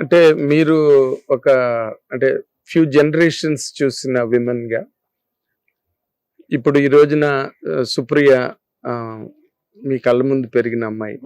అంటే మీరు ఒక అంటే ఫ్యూ జనరేషన్స్ చూసిన విమెన్గా ఇప్పుడు ఈ రోజున సుప్రియ మీ కళ్ళ ముందు పెరిగిన అమ్మాయి.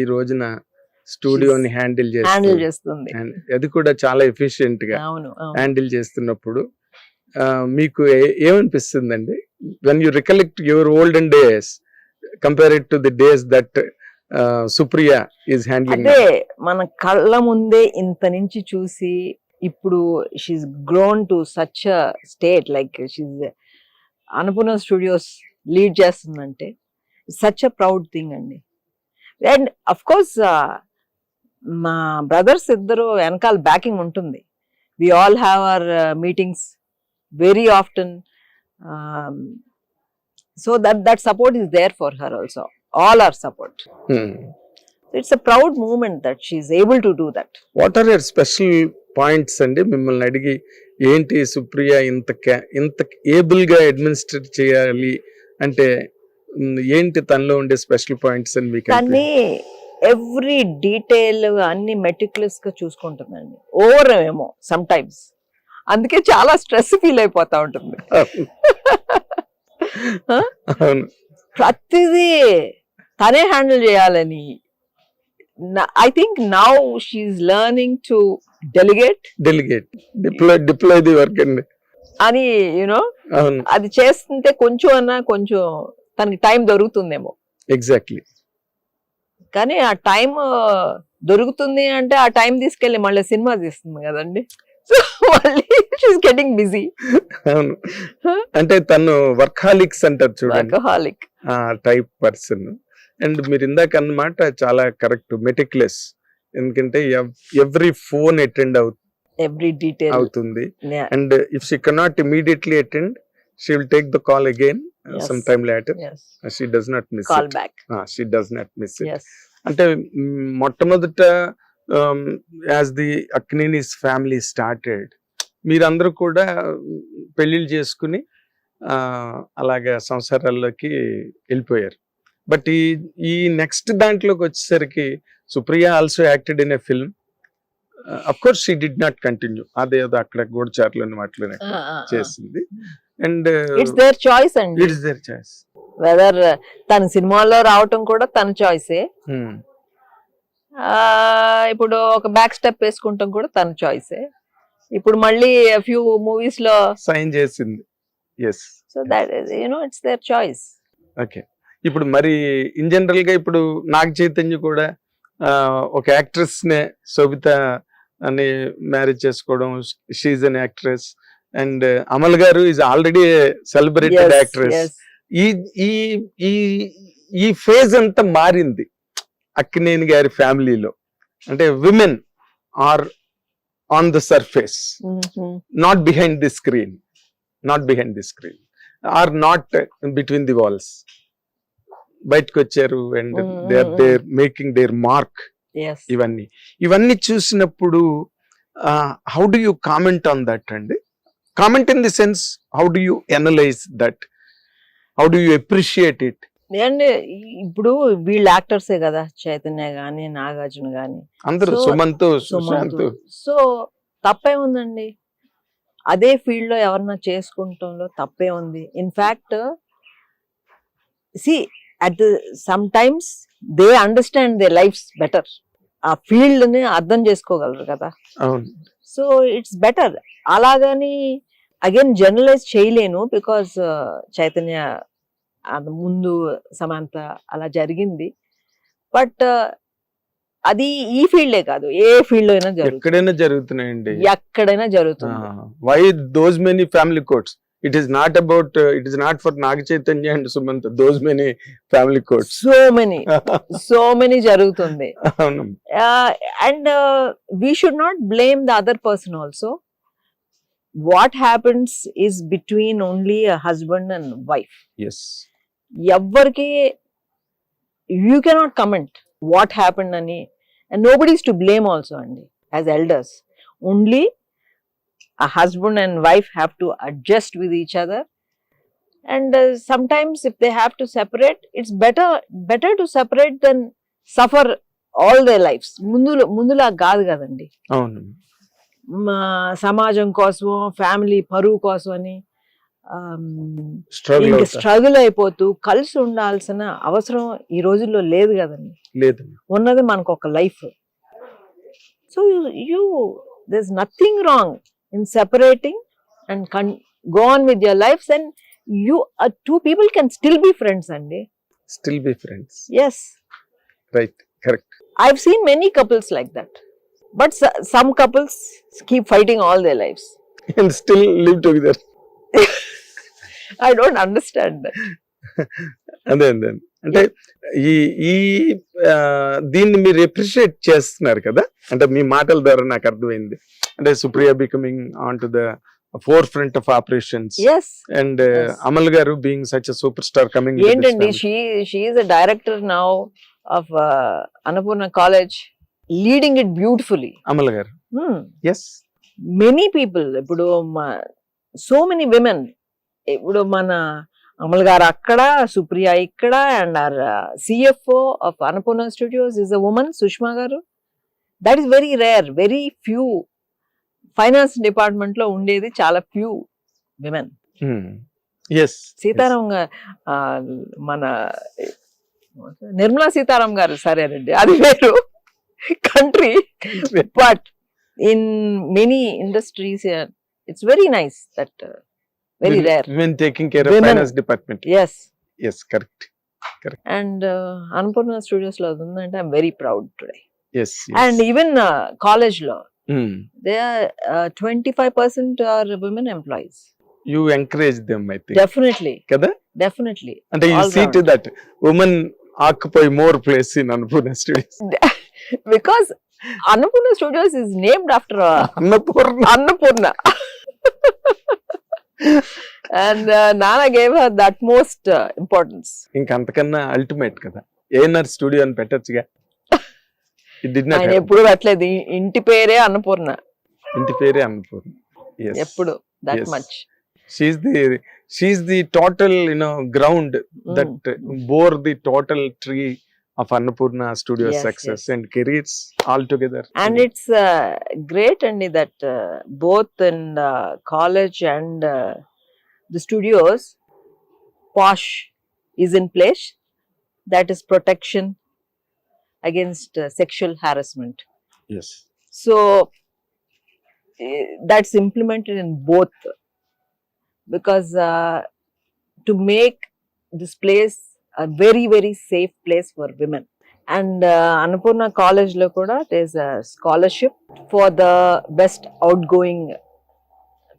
ఈ రోజున స్టూడియోని హ్యాండిల్ చేస్తుంది. అది కూడా చాలా ఎఫిషియెంట్గా. హ్యాండిల్ చేస్తున్నప్పుడు మీకు ఏమనిపిస్తుందండి? When you recollect your old and days compare to the days that Supriya is handling అదే మన కళ్ళ ముందే ఇంత నుంచి చూసి ఇప్పుడు she's grown to such state like she's Annapurna Studios lead చేస్తుందంటే సచ్ అ ప్రౌడ్ థింగ్ అండి. అండ్ అఫ్ కోర్స్ మా బ్రదర్స్ ఇద్దరు వెనకాల బ్యాకింగ్ ఉంటుంది. We all have our meetings very often so that that support is there for her also all are support Hmm. It's a proud moment that she's able to do that what are your special points అండి? మిమ్మల్ని అడిగి ఏంటి సుప్రియ ఇంత ఇంత ఏబుల్గా administrate చేయాలి అంటే ఏంటి తనలో ఉండే స్పెషల్ పాయింట్స్ అని మీకు కానీ ఎవ్రీ డీటెయిల్ అన్ని మెటిక్యులస్గా చూసుకుంటుందండి. ఓవర్ ఏమో సమ్ టైమ్స్ అందుకే చాలా స్ట్రెస్ ఫీల్ అయిపోతా ఉంటుంది. ప్రతిదీ తనే హ్యాండిల్ చేయాలని I think now she's learning to delegate delegate deploy deploy the work అండి అని యునో అది చేస్తుంటే కొంచెం అన్నా కొంచెం తనకి టైం దొరుకుతుందేమో. ఎగ్జాక్ట్లీ కానీ ఆ టైం దొరుకుతుంది అంటే ఆ టైం తీసుకెళ్ళి మళ్ళీ సినిమా తీస్తుంది కదండి. సో మళ్ళీ గెటింగ్ బిజీ అవును. అంటే తను వర్కాలిక్స్ అంటారు చూడండి. వర్కహాలిక్ ఆ టైప్ పర్సన్ అండ్ మీరు ఇందాక అన్నమాట చాలా కరెక్ట్ మెటిక్లెస్ ఎందుకంటే ఎవ్రీ ఫోన్ అటెండ్ అవు ఎవ్రీ డీటెయిల్. అవుతుంది. And if she cannot immediately attend she will take the call again. Some time later she does not miss call back she does not miss అంటే మొట్టమొదట as the Akkineni family started మీరందరూ కూడా పెళ్ళిళ్ళు చేసుకుని అలాగా సంసారాల్లోకి వెళ్ళిపోయారు. But ఈ ఈ నెక్స్ట్ దాంట్లోకి వచ్చేసరికి Supriya also acted in a film of course she did not continue అదేదో అక్కడ గూడచారులను వాటిలోనే చేసింది. అండ్ ఇట్స్ దేర్ చాయిస్ అండి. ఇట్స్ దేర్ చాయిస్ వెదర్ తన సినిమాల్లో రావటం కూడా తన చాయిసే ఇప్పుడు ఒక బ్యాక్ స్టెప్ వేసుకుంటాం కూడా తన చాయిసే ఇప్పుడు మళ్ళీ ఫ్యూ మూవీస్లో సైన్ చేసింది. Yes so that you know it's their choice okay ఇప్పుడు మరి ఇన్ జనరల్గా ఇప్పుడు నాగ చైతన్య కూడా ఒక యాక్ట్రెస్ నే శోభిత అని మ్యారేజ్ చేసుకోవడం she's an actress and Amala గారు ఈజ్ ఆల్రెడీ సెలబ్రేటెడ్ యాక్ట్రెస్ ఈ ఈ ఈ ఈ ఫేజ్ అంతా మారింది అక్కినేని గారి ఫ్యామిలీలో. అంటే women are on the surface not behind the screen not behind the screen are not between the walls బయటకు వచ్చారు and they are there making their mark ఇవన్నీ. ఇవన్నీ చూసినప్పుడు how do you comment on that అండి? Comment in the sense how do you analyse that how do you appreciate it and ఇప్పుడు వీళ్ళు యాక్టర్సే కదా చైతన్య గాని నాగార్జున గాని. అందరూ సుమంత్ సుశాంత్. సో తప్పే ఉందండి. అదే ఫీల్డ్లో ఎవరన్నా చేసుకుంటంలో తప్పే ఉంది. In fact see at the some times they understand their lifes better ఆ ఫీల్డ్ని అర్థం చేసుకోగలరు కదా. సో ఇట్స్ బెటర్ అలాగని అగైన్ జనరలైజ్ చేయలేను బికాస్ చైతన్య అది ముందు సమాంత అలా జరిగింది. బట్ అది ఈ ఫీల్డే కాదు. ఏ ఫీల్డ్ అయినా జరుగుతుంది. ఎక్కడైనా జరుగుతున్నాయండి. ఎక్కడైనా జరుగుతుంది. Why those many family codes it is not about it is not for Naga Chaitanya and Sumanth those many family codes so many so many జరుగుతుంది అవును and we should not blame the other person also what happens is between only husband and wife yes ఎవ్వరికి you cannot comment what happened అని and nobody's to blame also అండి as elders only A husband and wife have to adjust with each other and uh, sometimes if they have to separate it's better better to separate than suffer all their lifes ముందు ముందులా కాదు కదండి అవును మా సమాజం కోసం family పరువు కోసం అని స్ట్రగుల్ అయిపోతూ కలిసి ఉండాల్సిన అవసరం ఈ రోజుల్లో లేదు కదండి లేదు ఉన్నది మనకు ఒక life so you this nothing wrong in separating and go on with your lives and you uh, two people can still be friends Andy. Still be friends. Yes. Right, correct. I've seen many couples like that. But some couples keep fighting all their lives. And still live together. I don't understand that. and then, then. అంటే ఈ ఈ దీన్ని మీరు appreciate చేస్తున్నారు కదా అంటే మీ మాటల ద్వారా నాకు అర్థమైంది అంటే Supriya becoming on to the forefront of operations Yes. And. Amala గారు being such super star coming ఏంటండి she she is a director now of uh, Annapurna College, leading it beautifully. Amala గారు. ఎస్ Many people, ఇప్పుడు మా- so many women, ఇప్పుడు మన అమల్ గారు అక్కడ సుప్రియ ఇక్కడ and our CFO of Annapurna Studios is a woman Sushma గారు. That is very rare very few finance డిపార్ట్మెంట్లో ఉండేది చాలా ఫ్యూ విమెన్ ఎస్ సీతారాం గారు మన నిర్మలా సీతారాం గారు సరేనండి అది వేరు. Country but in many industries it's very nice that very rare women taking care of Women. Finance department yes yes correct and Annapurna స్టూడియోస్లో ఉందంటే I'm very proud today yes and even కాలేజ్లో Hmm. There are twenty five percent are women employees you encourage them I think definitely కదా definitely అంటే you see. To that women occupy more place in Annapurna Studios because Annapurna Studios is named after Annapurna Annapurna and నానా gave her that most importance ఇంకా అంతకన్నా ultimate కదా. ANR studio అని పెట్టొచ్చుగా. ఆయన ఎప్పుడు పెట్టలేదు. ఇంటి పేరే అన్నపూర్ణ. ఇంటి పేరే అన్నపూర్ణ. ఎప్పుడు. That. Much she's the she's the total you know ground. That bore the total tree of Annapurna Studio yes, success yes. and careers altogether. And yeah. it's uh, great, Andy, that uh, both in uh, college and uh, the studios, POSH is in place. That is protection against uh, sexual harassment. Yes. So eh, that's implemented in both because uh, to make this place very very safe place for women and Annapurna కాలేజ్లో కూడా there's a scholarship for the best outgoing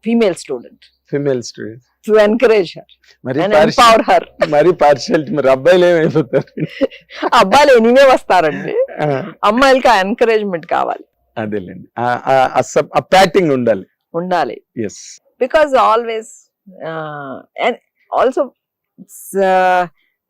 female student female student to encourage her మరి partiality మరి అబ్బాయిలు ఏమైపోతారు? అబ్బాయిలు anyway వస్తారండి. అమ్మాయిలకి ఆ encouragement కావాలి. అదేలేండి. ఆ ఉండాలి. ఉండాలి. Yes because always also